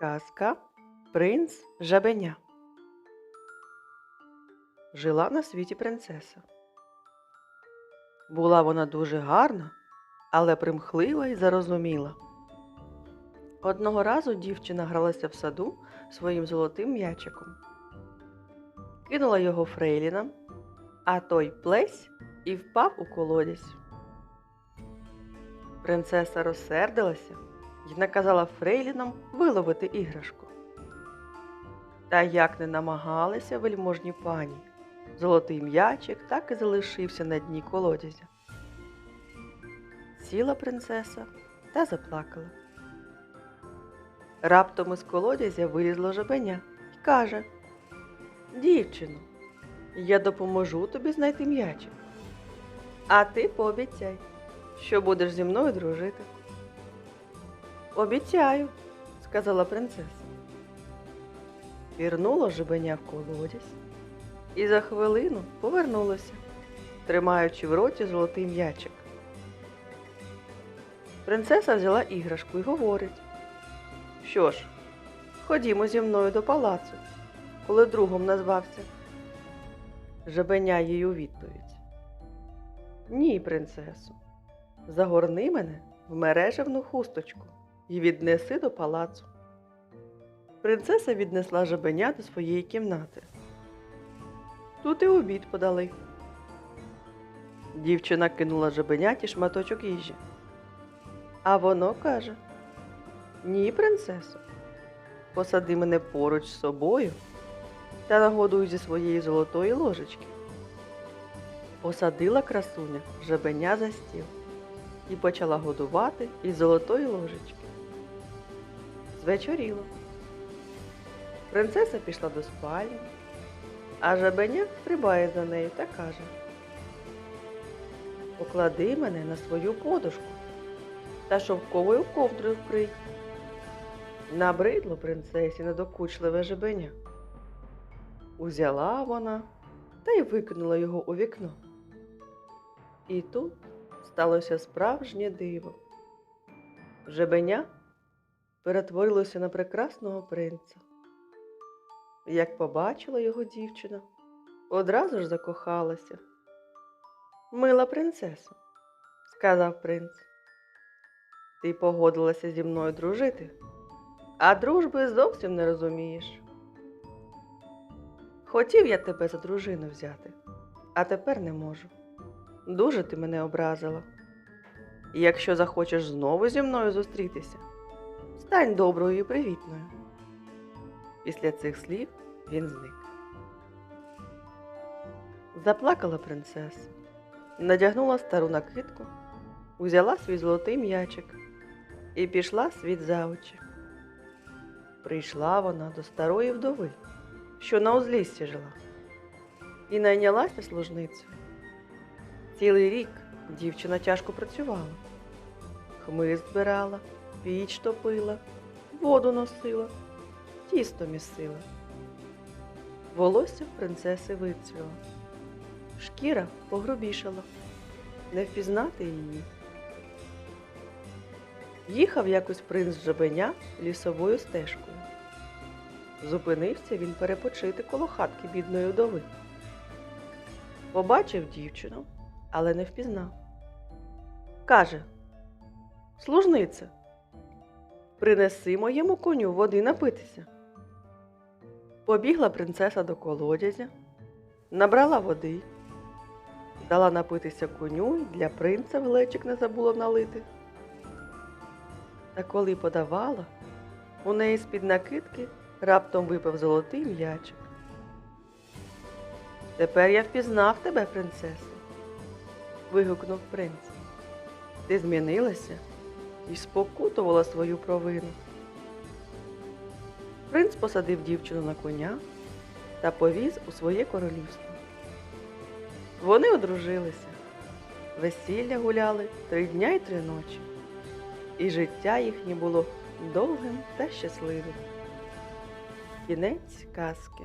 Казка Принц Жабеня. Жила на світі принцеса. Була вона дуже гарна, але примхлива і зарозуміла. Одного разу дівчина гралася в саду своїм золотим м'ячиком. Кинула його фрейлінам, а той плесь і впав у колодязь. Принцеса розсердилася і наказала фрейлінам виловити іграшку. Та як не намагалися вельможні пані, золотий м'ячик так і залишився на дні колодязя. Сіла принцеса та заплакала. Раптом із колодязя вилізло жабеня і каже Дівчино, я допоможу тобі знайти м'ячик. А ти пообіцяй, що будеш зі мною дружити. Обіцяю, сказала принцеса. Пірнуло жебеня в колодязь і за хвилину повернулося, тримаючи в роті золотий м'ячик. Принцеса взяла іграшку і говорить: Що ж, ходімо зі мною до палацу, коли другом назвався. Жебеня їй у відповідь. Ні, принцесо, загорни мене в мережевну хусточку і віднеси до палацу. Принцеса віднесла жабеня до своєї кімнати. Тут і обід подали. Дівчина кинула жабеняті шматочок їжі. А воно каже: Ні, принцесо, посади мене поруч з собою та нагодуй зі своєї золотої ложечки. Посадила красуня жабеня за стіл і почала годувати із золотої ложечки. Звечоріло. Принцеса пішла до спальні, а жабеня стрибає за нею та каже Поклади мене на свою подушку та шовковою ковдрою вкрий. Набридло принцесі недокучливе жабеня. Узяла вона та й викинула його у вікно. І тут сталося справжнє диво. Жебеня перетворилося на прекрасного принца. Як побачила його дівчина, одразу ж закохалася. Мила принцесо, сказав принц, ти погодилася зі мною дружити, а дружби зовсім не розумієш. Хотів я тебе за дружину взяти, а тепер не можу. Дуже ти мене образила. Якщо захочеш знову зі мною зустрітися, стань доброю і привітною. Після цих слів він зник. Заплакала принцеса, надягнула стару накидку, узяла свій золотий м'ячик і пішла світ за очі. Прийшла вона до старої вдови, що на узліссі жила, і найнялася служницею. Цілий рік дівчина тяжко працювала. Хмиз збирала, піч топила, воду носила, тісто місила. Волосся принцеси вицвіло, шкіра погрубішала, не впізнати її. Їхав якось принц жабеня лісовою стежкою. Зупинився він перепочити коло хатки бідної вдови. Побачив дівчину, але не впізнав. Каже Служниця, принеси моєму коню води напитися. Побігла принцеса до колодязя, набрала води, дала напитися коню і для принца глечик не забула налити. Та коли подавала, у неї з-під накидки раптом випав золотий м'ячик. Тепер я впізнав тебе, принцесо, вигукнув принц. Ти змінилася і спокутувала свою провину. Принц посадив дівчину на коня та повіз у своє королівство. Вони одружилися, весілля гуляли три дня й три ночі, і життя їхнє було довгим та щасливим. Кінець казки.